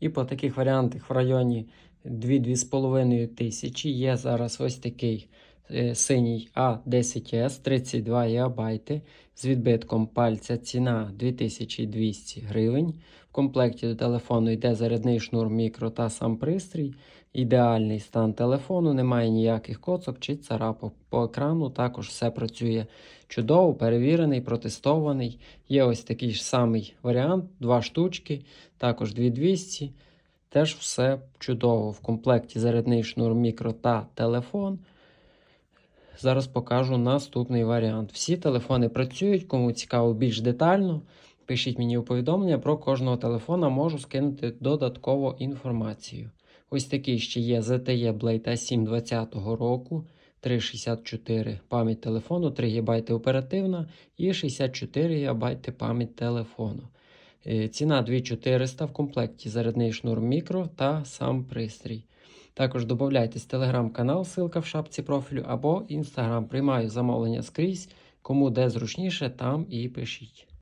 І по таких варіантах в районі 2-2,5 тисячі є зараз ось такий синій А10С 32 ГБ з відбитком пальця. Ціна 2200 гривень. В комплекті до телефону йде зарядний шнур мікро та сам пристрій. Ідеальний стан телефону, немає ніяких коцок чи царапок. По екрану також все працює чудово, перевірений, протестований. Є ось такий ж самий варіант, два штучки, також 2200. Теж все чудово. В комплекті зарядний шнур мікро та телефон. Зараз покажу наступний варіант. Всі телефони працюють, кому цікаво більш детально. Пишіть мені у повідомлення про кожного телефона, можу скинути додатково інформацію. Ось такий ще є ZTE Blade A7 2020 року. 364 пам'ять телефону, 3 ГБ оперативна і 64 ГБ пам'ять телефону. Е, Ціна 2400 в комплекті зарядний шнур мікро та сам пристрій. Також додайтесь телеграм-канал, ссылка в шапці профілю або інстаграм. Приймаю замовлення скрізь. Кому де зручніше, там і пишіть.